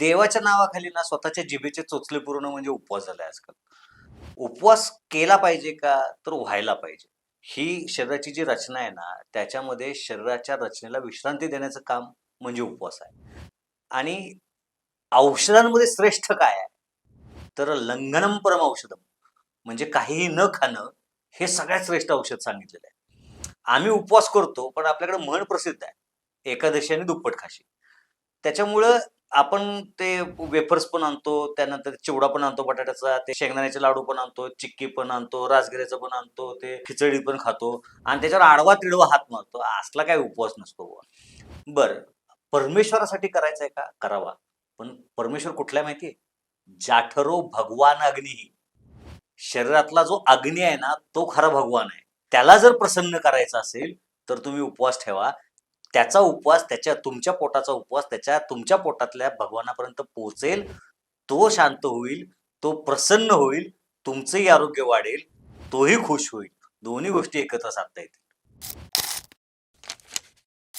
देवाच्या नावाखाली ना स्वतःच्या जिभेचे चोचले पूर्ण म्हणजे उपवास झालाय आजकाल. उपवास केला पाहिजे का? तर व्हायला पाहिजे. ही शरीराची जी रचना आहे ना त्याच्यामध्ये शरीराच्या रचनेला विश्रांती देण्याचं काम म्हणजे उपवास आहे. आणि औषधांमध्ये श्रेष्ठ काय आहे? तर लंघनम परम औषधम. म्हणजे काहीही न खाणं हे सगळ्यात श्रेष्ठ औषध सांगितलेलं आहे. आम्ही उपवास करतो पण आपल्याकडे म्हण प्रसिद्ध आहे. एकादशी आणि दुप्पट खाशी. त्याच्यामुळं आपण ते वेफर्स पण आणतो त्यानंतर चिवडा पण आणतो बटाट्याचा ते शेंगदाण्याचे लाडू पण आणतो चिक्की पण आणतो राजगिऱ्याचं पण आणतो ते खिचडी पण खातो. आणि त्याच्यावर आडवा तिडवा हात मारतो. असला काय उपवास नसतो बर परमेश्वरासाठी करायचा आहे का? करावा. पण परमेश्वर कुठला माहितीये जाठरो भगवान अग्नी. शरीरातला जो अग्नी आहे ना तो खरा भगवान आहे. त्याला जर प्रसन्न करायचा असेल तर तुम्ही उपवास ठेवा. त्याचा उपवास त्याच्या तुमच्या पोटाचा उपवास त्याच्या तुमच्या पोटातल्या भगवानापर्यंत पोहोचेल तो शांत होईल तो प्रसन्न होईल तुमचंही आरोग्य वाढेल तोही खुश होईल. दोन्ही गोष्टी एकत्र साधता येतील.